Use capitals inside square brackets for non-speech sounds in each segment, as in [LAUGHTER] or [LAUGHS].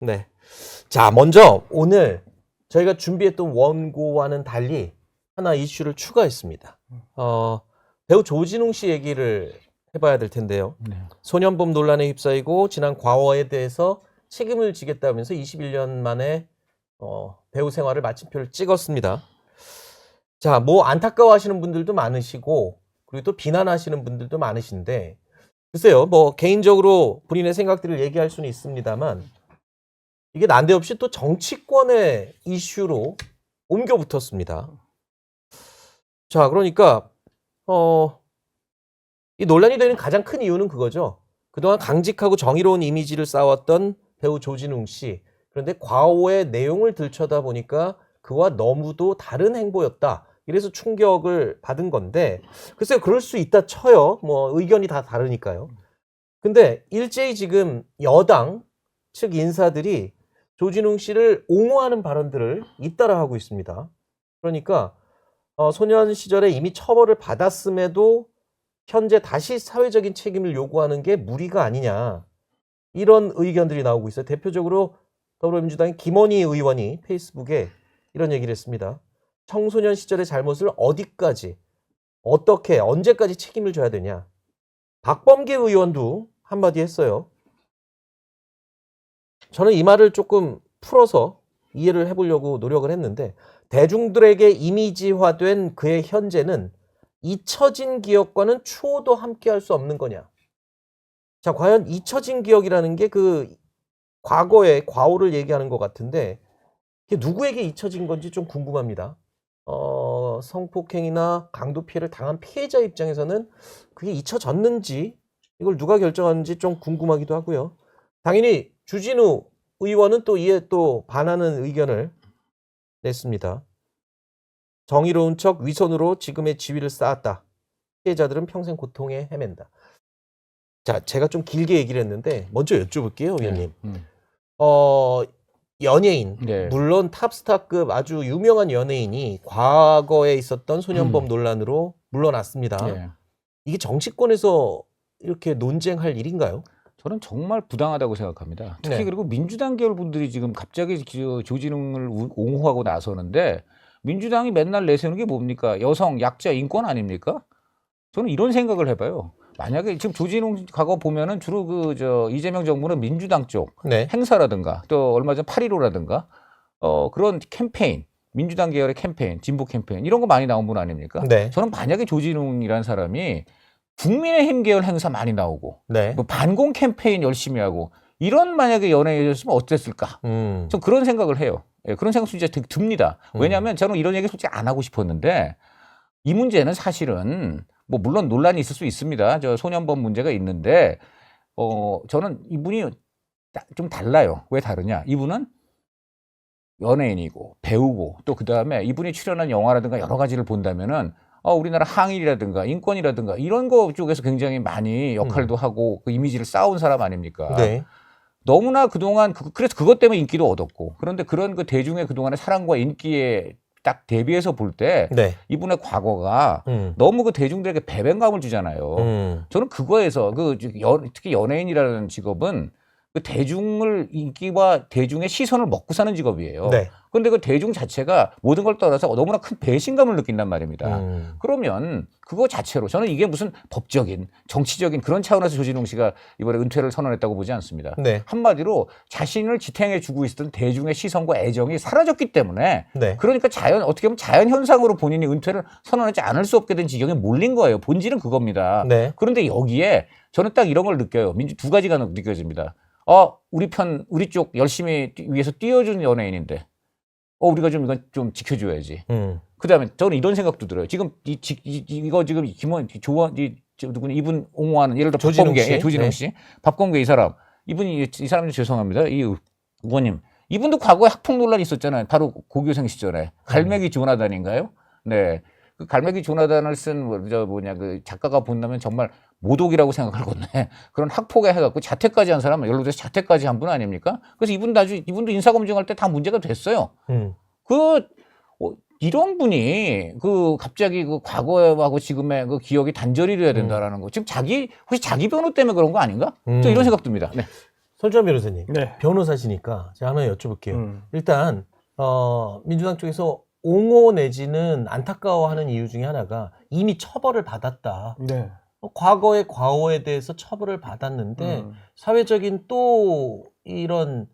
네. 자, 먼저 오늘 저희가 준비했던 원고와는 달리 하나 이슈를 추가했습니다. 어, 배우 조진웅 씨 얘기를 해봐야 될 텐데요. 네. 소년범 논란에 휩싸이고 지난 과거에 대해서 책임을 지겠다면서 21년 만에 어, 배우 생활을 마침표를 찍었습니다. 자, 뭐 안타까워하시는 분들도 많으시고 그리고 또 비난하시는 분들도 많으신데 글쎄요, 뭐 개인적으로 본인의 생각들을 얘기할 수는 있습니다만 이게 난데없이 또 정치권의 이슈로 옮겨 붙었습니다. 자, 그러니까 어, 이 논란이 되는 가장 큰 이유는 그거죠. 그동안 강직하고 정의로운 이미지를 쌓았던 배우 조진웅 씨. 그런데 과오의 내용을 들춰다 보니까 그와 너무도 다른 행보였다. 이래서 충격을 받은 건데, 글쎄요, 그럴 수 있다 쳐요. 뭐, 의견이 다 다르니까요. 근데 일제히 지금 여당 측 인사들이 조진웅 씨를 옹호하는 발언들을 잇따라 하고 있습니다. 그러니까, 어, 소년 시절에 이미 처벌을 받았음에도 현재 다시 사회적인 책임을 요구하는 게 무리가 아니냐. 이런 의견들이 나오고 있어요. 대표적으로 더불어민주당의 김원희 의원이 페이스북에 이런 얘기를 했습니다. 청소년 시절의 잘못을 어디까지, 어떻게, 언제까지 책임을 져야 되냐. 박범계 의원도 한마디 했어요. 저는 이 말을 조금 풀어서 이해를 해보려고 노력을 했는데, 대중들에게 이미지화된 그의 현재는 잊혀진 기억과는 추호도 함께 할 수 없는 거냐. 자, 과연 잊혀진 기억이라는 게 그 과거의 과오를 얘기하는 것 같은데, 이게 누구에게 잊혀진 건지 좀 궁금합니다. 어, 성폭행이나 강도 피해를 당한 피해자 입장에서는 그게 잊혀졌는지, 이걸 누가 결정하는지 좀 궁금하기도 하고요. 당연히 주진우 의원은 또 이에 또 반하는 의견을 냈습니다. 정의로운 척 위선으로 지금의 지위를 쌓았다. 피해자들은 평생 고통에 헤맨다. 자, 제가 좀 길게 얘기를 했는데 먼저 여쭤볼게요, 의원님. 음. 어, 연예인, 네. 물론 탑스타급 아주 유명한 연예인이 과거에 있었던 소년범 음. 논란으로 물러났습니다. 예. 이게 정치권에서 이렇게 논쟁할 일인가요? 저는 정말 부당하다고 생각합니다. 특히 네. 그리고 민주당 계열 분들이 지금 갑자기 저 조진웅을 우- 옹호하고 나서는데 민주당이 맨날 내세우는 게 뭡니까? 여성, 약자, 인권 아닙니까? 저는 이런 생각을 해봐요. 만약에 지금 조진웅 과거 보면은 주로 그 저 이재명 정부는 민주당 쪽 네. 행사라든가 또 얼마 전 8.15라든가 어 그런 캠페인 민주당 계열의 캠페인 진보 캠페인 이런 거 많이 나온 분 아닙니까? 네. 저는 만약에 조진웅이라는 사람이 국민의힘 계열 행사 많이 나오고 네. 뭐 반공 캠페인 열심히 하고 이런 만약에 연예인이었으면 어땠을까? 음. 전 그런 생각을 해요. 예, 그런 생각 진짜 드- 듭니다. 음. 왜냐하면 저는 이런 얘기 솔직히 안 하고 싶었는데 이 문제는 사실은 뭐 물론 논란이 있을 수 있습니다. 저 소년범 문제가 있는데 어 저는 이분이 다- 좀 달라요. 왜 다르냐? 이분은 연예인이고 배우고 또 그 다음에 이분이 출연한 영화라든가 여러 가지를 본다면은 어, 우리나라 항일이라든가 인권이라든가 이런 거 쪽에서 굉장히 많이 역할도 하고 그 이미지를 쌓아온 사람 아닙니까? 음. 네. 너무나 그동안 그, 그래서 그것 때문에 인기도 얻었고 그런데 그런 그 대중의 그동안의 사랑과 인기에 딱 대비해서 볼때 네. 이분의 과거가 음. 너무 그 대중들에게 배변감을 주잖아요. 음. 저는 그거에서 그 연- 특히 연예인이라는 직업은 그 대중을 인기와 대중의 시선을 먹고 사는 직업이에요. 네. 그런데 그 대중 자체가 모든 걸 떠나서 너무나 큰 배신감을 느낀단 말입니다. 음. 그러면 그거 자체로 저는 이게 무슨 법적인 정치적인 그런 차원에서 조진웅 씨가 이번에 은퇴를 선언했다고 보지 않습니다. 네. 한마디로 자신을 지탱해 주고 있었던 대중의 시선과 애정이 사라졌기 때문에 네. 그러니까 자연 어떻게 보면 자연 현상으로 본인이 은퇴를 선언하지 않을 수 없게 된 지경에 몰린 거예요. 본질은 그겁니다. 네. 그런데 여기에 저는 딱 이런 걸 느껴요. 민주 두 가지가 느껴집니다. 어, 우리 편 우리 쪽 열심히 뛰- 위해서 뛰어준 연예인인데 어 우리가 좀 이건 좀 지켜줘야지. 음. 그 다음에 저는 이런 생각도 들어요. 지금 이, 지- 이, 이- 이거 지금 김원 조원 이 저, 누구니 이분 옹호하는 예를 들어 조진웅 박범계 씨? 예, 조진웅 네. 씨, 박범계 이 사람 이분이 이 사람들 죄송합니다. 이 의- 의원님 이분도 과거에 학폭 논란이 있었잖아요. 바로 고교생 시절에 갈매기 조나단인가요? 네. 그 갈매기 조나단을 쓴 뭐, 저 뭐냐 그 작가가 본다면 정말 모독이라고 생각할 건데 [LAUGHS] 그런 학폭에 해갖고 자퇴까지 한 사람 연루돼서 자퇴까지 한 분 아닙니까? 그래서 이분 나중에 이분도 인사 검증할 때 다 문제가 됐어요. 음. 그 어, 이런 분이 그 갑자기 그 과거하고 지금의 그 기억이 단절이 돼야 된다라는 거. 지금 자기 혹시 자기 변호 때문에 그런 거 아닌가? 음. 저 이런 생각 듭니다. 네. 설주환 변호사님, 네. 변호사시니까 제가 하나 여쭤볼게요. 음. 일단 어, 민주당 쪽에서 옹호 내지는 안타까워하는 이유 중에 하나가 이미 처벌을 받았다. 네. 어, 과거의 과오에 대해서 처벌을 받았는데 음. 사회적인 또 이런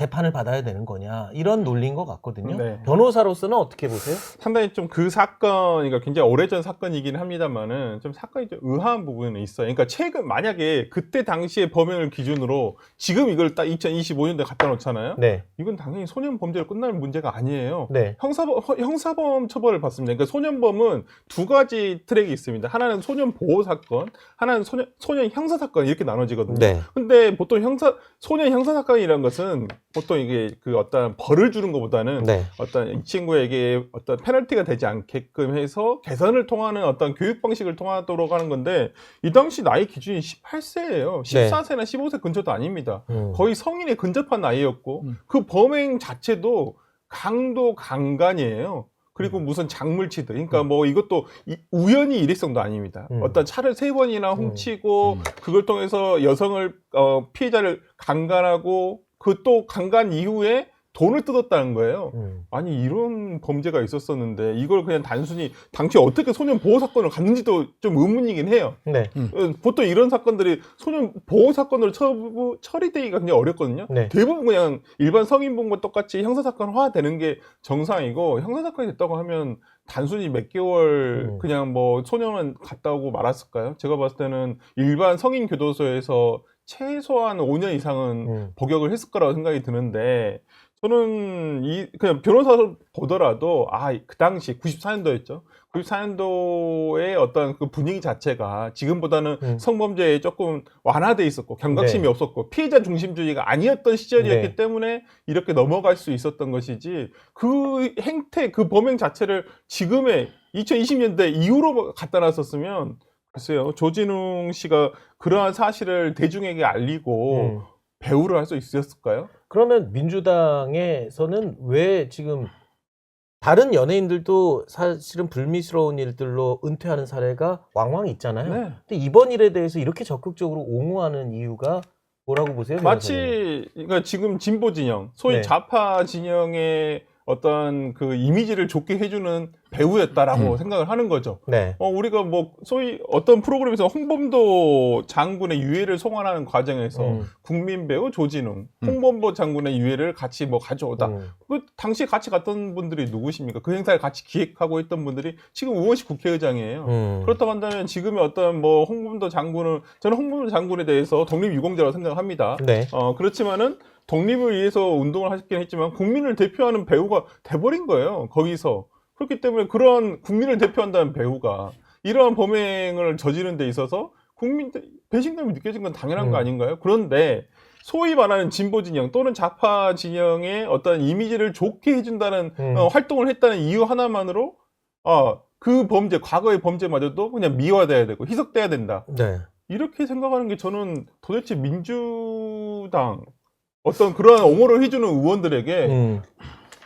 재판을 받아야 되는 거냐 이런 논리인 것 같거든요. 네. 변호사로서는 어떻게 보세요? 상당히 좀 그 사건, 그러니까 굉장히 오래전 사건이긴 합니다만은 좀 사건이 좀 의아한 부분은 있어요. 그러니까 최근 만약에 그때 당시의 범행을 기준으로 지금 이걸 딱 2025년도에 갖다 놓잖아요. 네, 이건 당연히 소년 범죄로 끝날 문제가 아니에요. 네, 형사범, 허- 형사범 처벌을 받습니다. 그러니까 소년범은 두 가지 트랙이 있습니다. 하나는 소년 보호 사건, 하나는 소년, 소년 형사 사건 이렇게 나눠지거든요. 네, 근데 보통 형사, 소년 형사 사건이라는 것은 보통 이게 그 어떤 벌을 주는 것보다는 네, 어떤 이 친구에게 어떤 페널티가 되지 않게끔 해서 개선을 통하는 어떤 교육 방식을 통하도록 하는 건데 이 당시 나이 기준이 18세예요. 네. 14세나 15세 근처도 아닙니다. 음. 거의 성인에 근접한 나이였고 음. 그 범행 자체도 강도 강간이에요. 그리고 음. 무슨 작물치드. 그러니까 뭐 이것도 이- 우연히 일회성도 아닙니다. 음. 어떤 차를 세 번이나 훔치고 음. 그걸 통해서 여성을 어, 피해자를 강간하고 그 또 강간 이후에 돈을 뜯었다는 거예요. 음. 아니 이런 범죄가 있었었는데 이걸 그냥 단순히 당시 어떻게 소년 보호 사건을 갔는지도 좀 의문이긴 해요. 네, 어, 보통 이런 사건들이 소년 보호 사건으로 처, 처리되기가 굉장히 어렵거든요. 네. 대부분 그냥 일반 성인범과 똑같이 형사 사건화 되는 게 정상이고 형사 사건이 됐다고 하면 단순히 몇 개월 음. 그냥 뭐 소년은 갔다 오고 말았을까요? 제가 봤을 때는 일반 성인 교도소에서 최소한 5년 이상은 음. 복역을 했을 거라고 생각이 드는데 저는 이 그냥 변호사로 보더라도 아 그 당시 94년도였죠. 94년도의 어떤 그 분위기 자체가 지금보다는 음. 성범죄에 조금 완화돼 있었고 경각심이 네. 없었고 피해자 중심주의가 아니었던 시절이었기 네. 때문에 이렇게 넘어갈 수 있었던 것이지 그 행태 그 범행 자체를 지금의 2020년대 이후로 갖다 놨었으면 글쎄요 조진웅 씨가 그러한 사실을 대중에게 알리고 음. 배우를 할 수 있었을까요? 그러면 민주당에서는 왜 지금 다른 연예인들도 사실은 불미스러운 일들로 은퇴하는 사례가 왕왕 있잖아요. 네. 근데 이번 일에 대해서 이렇게 적극적으로 옹호하는 이유가 뭐라고 보세요? 마치 그러니까 지금 진보 진영, 소위 네. 좌파 진영의 어떤 그 이미지를 좋게 해주는 배우였다라고 음. 생각을 하는 거죠. 네. 어, 우리가 뭐 소위 어떤 프로그램에서 홍범도 장군의 유해를 송환하는 과정에서 음. 국민 배우 조진웅, 음. 홍범도 장군의 유해를 같이 뭐 가져오다. 음. 그 당시 같이 갔던 분들이 누구십니까? 그 행사를 같이 기획하고 있던 분들이 지금 우원식 국회의장이에요. 음. 그렇다고 한다면 지금의 어떤 뭐 홍범도 장군은 저는 홍범도 장군에 대해서 독립 유공자라고 생각합니다. 네. 어 그렇지만은 독립을 위해서 운동을 하셨긴 했지만 국민을 대표하는 배우가 돼버린 거예요. 거기서 그렇기 때문에 그런 국민을 대표한다는 배우가 이러한 범행을 저지른 데 있어서 국민 배신감이 느껴진 건 당연한 음. 거 아닌가요? 그런데 소위 말하는 진보 진영 또는 좌파 진영의 어떤 이미지를 좋게 해준다는 음. 어, 활동을 했다는 이유 하나만으로 아, 그 범죄, 과거의 범죄마저도 그냥 미화돼야 되고 희석돼야 된다. 네. 이렇게 생각하는 게 저는 도대체 민주당 어떤 그러한 옹호를 해주는 의원들에게 음.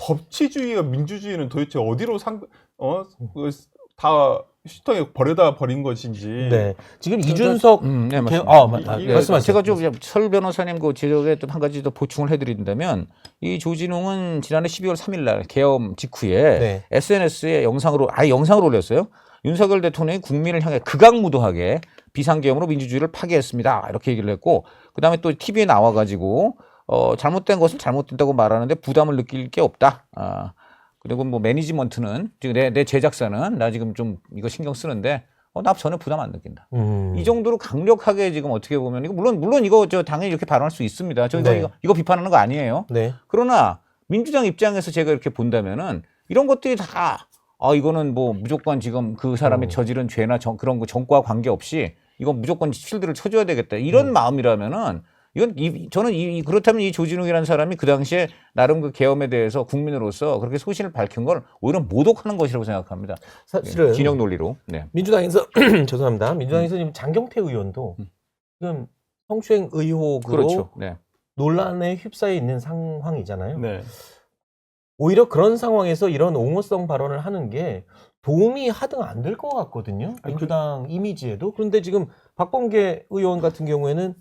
법치주의와 민주주의는 도대체 어디로 상, 어, 그, 다 휴통에 버려다 버린 것인지. 네. 지금 이준석 음, 네, 개... 맞습니다. 아, 맞- 아, 이- 예, 말씀하세요. 제가 좀설 변호사님 그 지적에 또한 가지 더 보충을 해드린다면 이 조진웅은 지난해 12월 3일 날 계엄 직후에 네. SNS에 영상으로 아예 영상을 올렸어요. 윤석열 대통령이 국민을 향해 극악무도하게 비상계엄으로 민주주의를 파괴했습니다. 이렇게 얘기를 했고 그다음에 또 TV에 나와가지고 어, 잘못된 것은 잘못된다고 말하는데 부담을 느낄 게 없다. 아, 그리고 뭐 매니지먼트는 지금 내, 내 제작사는 나 지금 좀 이거 신경 쓰는데 어, 나 전혀 부담 안 느낀다. 음. 이 정도로 강력하게 지금 어떻게 보면 이거 물론 물론 이거 저 당연히 이렇게 발언할 수 있습니다. 저희가 네. 이거, 이거 비판하는 거 아니에요. 네. 그러나 민주당 입장에서 제가 이렇게 본다면은 이런 것들이 다 아, 이거는 뭐 무조건 지금 그 사람이 음. 저지른 죄나 정- 그런 거 정과와 관계없이 이건 무조건 실드를 쳐줘야 되겠다. 이런 음. 마음이라면은 이건 이, 저는 이, 이- 그렇다면 이 조진웅이라는 사람이 그 당시에 나름 그 계엄에 대해서 국민으로서 그렇게 소신을 밝힌 걸 오히려 모독하는 것이라고 생각합니다. 사실은 진영 논리로. 네. 민주당에서 [CLEARS THROAT] 죄송합니다. 민주당에서 지금 장경태 의원도 음. 지금 성추행 의혹으로 그렇죠. 네. 논란에 휩싸여 있는 상황이잖아요. 네. 오히려 그런 상황에서 이런 옹호성 발언을 하는 게 도움이 하등 안 될 것 같거든요. 아니, 민주당 이미지에도. 그런데 지금 박범계 의원 같은 경우에는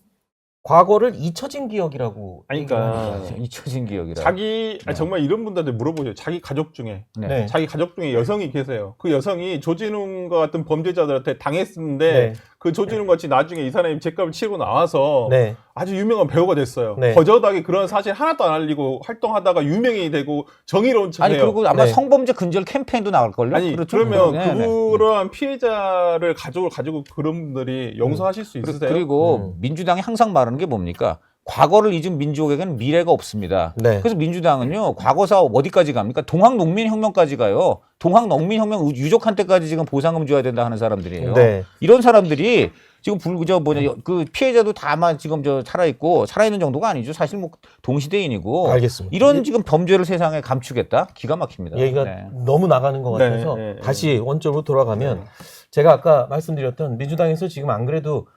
과거를 잊혀진 기억이라고. 아니, 얘기를 그러니까. 잊혀진 기억이라. 자기 아니, 네. 정말 이런 분들한테 물어보세요. 자기 가족 중에 네. 네. 자기 가족 중에 여성이 계세요. 그 여성이 조진웅과 같은 범죄자들한테 당했는데 네. 그 조진웅 같이 나중에 이 사람이 죄값을 치고 나와서 네. 아주 유명한 배우가 됐어요. 네. 거저하게 그런 사실 하나도 안 알리고 활동하다가 유명이 되고 정의로운 척해요. 아니 그리고 아마 네. 성범죄 근절 캠페인도 나갈 걸요. 아니 그렇죠? 그러면 네, 네. 그러한 피해자를 가족을 가지고 그런 분들이 용서하실 수 있으세요? 그리고 음. 민주당이 항상 말하는 게 뭡니까? 과거를 잊은 민족에게는 미래가 없습니다. 네. 그래서 민주당은요 과거사 어디까지 갑니까? 동학 농민혁명까지 가요. 동학 농민혁명 유족한테까지 지금 보상금 줘야 된다 하는 사람들이에요. 네. 이런 사람들이 지금 불저 뭐냐 그 피해자도 다만 지금 저 살아 있고 살아 있는 정도가 아니죠. 사실 뭐 동시대인이고 알겠습니다. 이런 지금 범죄를 세상에 감추겠다? 기가 막힙니다. 얘기가 네. 너무 나가는 것 네, 같아서 네, 네. 다시 원점으로 돌아가면 네. 제가 아까 말씀드렸던 민주당에서 지금 안 그래도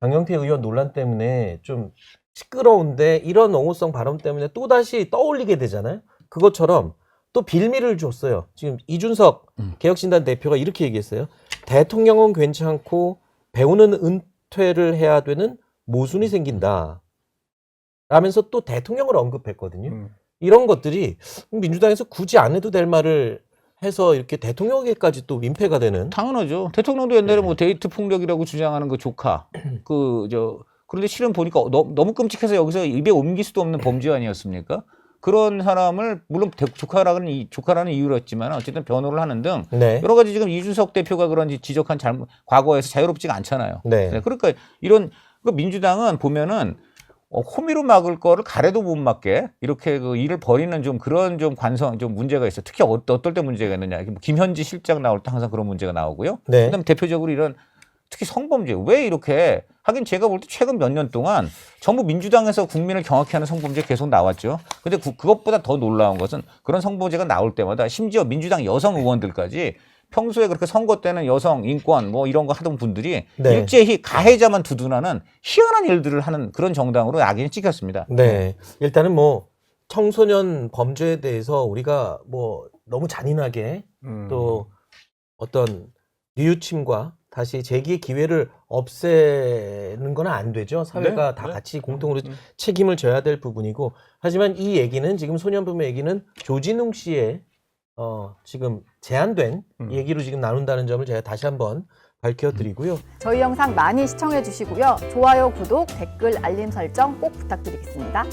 강경태 의원 논란 때문에 좀 시끄러운데 이런 옹호성 발언 때문에 또 다시 떠올리게 되잖아요. 그것처럼 또 빌미를 줬어요. 지금 이준석 음. 개혁신단 대표가 이렇게 얘기했어요. 대통령은 괜찮고 배우는 은퇴를 해야 되는 모순이 생긴다. 라면서 또 대통령을 언급했거든요. 음. 이런 것들이 민주당에서 굳이 안 해도 될 말을 해서 이렇게 대통령에게까지 또 민폐가 되는 당연하죠. 대통령도 옛날에 뭐 데이트 폭력이라고 주장하는 그 조카 그 저 그런데 실은 보니까 너, 너무 끔찍해서 여기서 입에 옮길 수도 없는 범죄 아니었습니까? 그런 사람을 물론 대- 조카라는 이 조카라는 이유였지만 어쨌든 변호를 하는 등 네. 여러 가지 지금 이준석 대표가 그런 지적한 잘못 과거에서 자유롭지가 않잖아요. 네. 네, 그러니까 이런 그 민주당은 보면은 어, 호미로 막을 거를 가래도 못 막게 이렇게 그 일을 벌이는 좀 그런 좀 관성 좀 문제가 있어. 요 특히 어, 어떨 때 문제가 있느냐. 뭐 김현지 실장 나올 때 항상 그런 문제가 나오고요. 네. 그다음 에 대표적으로 이런 특히 성범죄 왜 이렇게 하긴 제가 볼 때 최근 몇 년 동안 전부 민주당에서 국민을 경악해 하는 성범죄 계속 나왔죠. 근데 그, 그것보다 더 놀라운 것은 그런 성범죄가 나올 때마다 심지어 민주당 여성 의원들까지 평소에 그렇게 선거 때는 여성 인권 뭐 이런 거 하던 분들이 네. 일제히 가해자만 두둔하는 희한한 일들을 하는 그런 정당으로 악인이 찍혔습니다. 네. 일단은 뭐 청소년 범죄에 대해서 우리가 뭐 너무 잔인하게 음. 또 어떤 뉘우침과 다시 재기의 기회를 없애는 건 안 되죠. 사회가 네, 다 네. 같이 공통으로 음. 책임을 져야 될 부분이고 하지만 이 얘기는 지금 소년범의 얘기는 조진웅 씨의 어 지금 제한된 음. 얘기로 지금 나눈다는 점을 제가 다시 한번 밝혀드리고요. 저희 영상 많이 시청해 주시고요. 좋아요, 구독, 댓글, 알림 설정 꼭 부탁드리겠습니다.